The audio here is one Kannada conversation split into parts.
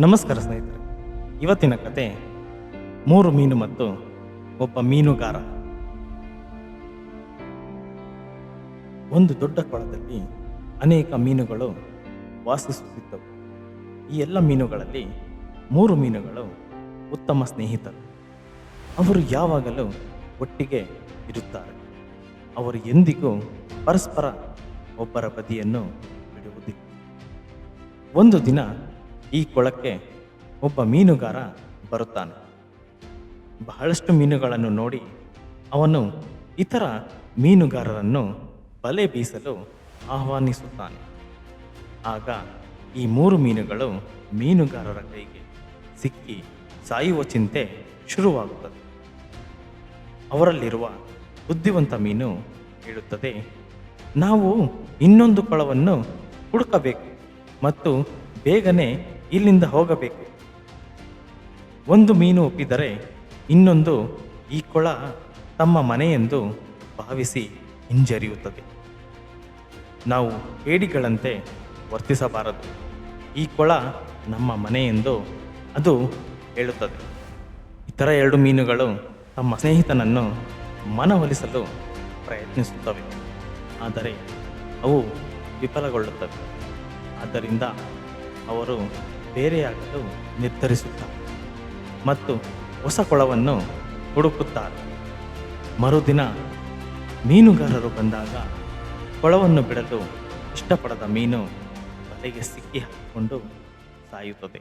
ನಮಸ್ಕಾರ ಸ್ನೇಹಿತರೆ. ಇವತ್ತಿನ ಕತೆ ಮೂರು ಮೀನು ಮತ್ತು ಒಬ್ಬ ಮೀನುಗಾರ. ಒಂದು ದೊಡ್ಡ ಕೊಳದಲ್ಲಿ ಅನೇಕ ಮೀನುಗಳು ವಾಸಿಸುತ್ತಿದ್ದವು. ಈ ಎಲ್ಲ ಮೀನುಗಳಲ್ಲಿ ಮೂರು ಮೀನುಗಳು ಉತ್ತಮ ಸ್ನೇಹಿತರು. ಅವರು ಯಾವಾಗಲೂ ಒಟ್ಟಿಗೆ ಇರುತ್ತಾರೆ. ಅವರು ಎಂದಿಗೂ ಪರಸ್ಪರ ಒಬ್ಬರ ಬದಿಯನ್ನು ಬಿಡುವುದಿಲ್ಲ. ಒಂದು ದಿನ ಈ ಕೊಳಕ್ಕೆ ಒಬ್ಬ ಮೀನುಗಾರ ಬರುತ್ತಾನೆ. ಬಹಳಷ್ಟು ಮೀನುಗಳನ್ನು ನೋಡಿ ಅವನು ಇತರ ಮೀನುಗಾರರನ್ನು ಬಲೆ ಬೀಸಲು ಆಹ್ವಾನಿಸುತ್ತಾನೆ. ಆಗ ಈ ಮೂರು ಮೀನುಗಳು ಮೀನುಗಾರರ ಕೈಗೆ ಸಿಕ್ಕಿ ಸಾಯುವ ಚಿಂತೆ ಶುರುವಾಗುತ್ತದೆ. ಅವರಲ್ಲಿರುವ ಬುದ್ಧಿವಂತ ಮೀನು ಹೇಳುತ್ತದೆ, ನಾವು ಇನ್ನೊಂದು ಕೊಳವನ್ನು ಹುಡುಕಬೇಕು ಮತ್ತು ಬೇಗನೆ ಇಲ್ಲಿಂದ ಹೋಗಬೇಕು. ಒಂದು ಮೀನು ಒಪ್ಪಿದರೆ ಇನ್ನೊಂದು ಈ ಕೊಳ ತಮ್ಮ ಮನೆಯೆಂದು ಭಾವಿಸಿ ಹಿಂಜರಿಯುತ್ತದೆ. ನಾವು ಹೇಡಿಗಳಂತೆ ವರ್ತಿಸಬಾರದು. ಈ ಕೊಳ ನಮ್ಮ ಮನೆ ಎಂದು ಅದು ಹೇಳುತ್ತದೆ. ಇತರ ಎರಡು ಮೀನುಗಳು ತಮ್ಮ ಸ್ನೇಹಿತನನ್ನು ಮನವೊಲಿಸಲು ಪ್ರಯತ್ನಿಸುತ್ತವೆ. ಆದರೆ ಅವು ವಿಫಲಗೊಳ್ಳುತ್ತವೆ. ಆದ್ದರಿಂದ ಅವರು ಬೇರೆಯಾಗಲು ನಿರ್ಧರಿಸುತ್ತಾರೆ ಮತ್ತು ಹೊಸ ಕೊಳವನ್ನು ಹುಡುಕುತ್ತಾರೆ. ಮರುದಿನ ಮೀನುಗಾರರು ಬಂದಾಗ ಕೊಳವನ್ನು ಬಿಡಲು ಇಷ್ಟಪಡದ ಮೀನು ತಲೆಗೆ ಸಿಕ್ಕಿ ಹಾಕಿಕೊಂಡು ಸಾಯುತ್ತದೆ.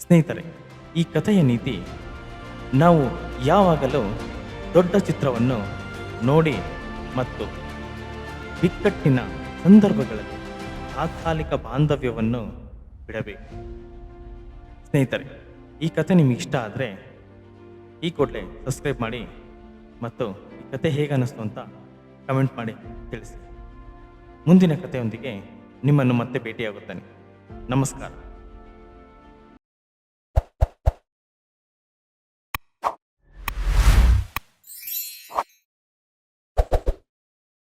ಸ್ನೇಹಿತರೆ, ಈ ಕಥೆಯ ನೀತಿ ನಾವು ಯಾವಾಗಲೂ ದೊಡ್ಡ ಚಿತ್ರವನ್ನು ನೋಡಿ ಮತ್ತು ಬಿಕ್ಕಟ್ಟಿನ ಸಂದರ್ಭಗಳಲ್ಲಿ ತಾತ್ಕಾಲಿಕ ಬಾಂಧವ್ಯವನ್ನು ಬಿಡಬೇಕು ಸ್ನೇಹಿತರೆ, ಈ ಕತೆ ನಿಮಗೆ ಇಷ್ಟ ಆದರೆ ಈ ಕೂಡಲೇ ಸಬ್ಸ್ಕ್ರೈಬ್ ಮಾಡಿ ಮತ್ತು ಈ ಕತೆ ಹೇಗೆ ಅನ್ನಿಸ್ತು ಅಂತ ಕಮೆಂಟ್ ಮಾಡಿ ತಿಳಿಸಿ. ಮುಂದಿನ ಕಥೆಯೊಂದಿಗೆ ನಿಮ್ಮನ್ನು ಮತ್ತೆ ಭೇಟಿಯಾಗುತ್ತೇನೆ. ನಮಸ್ಕಾರ.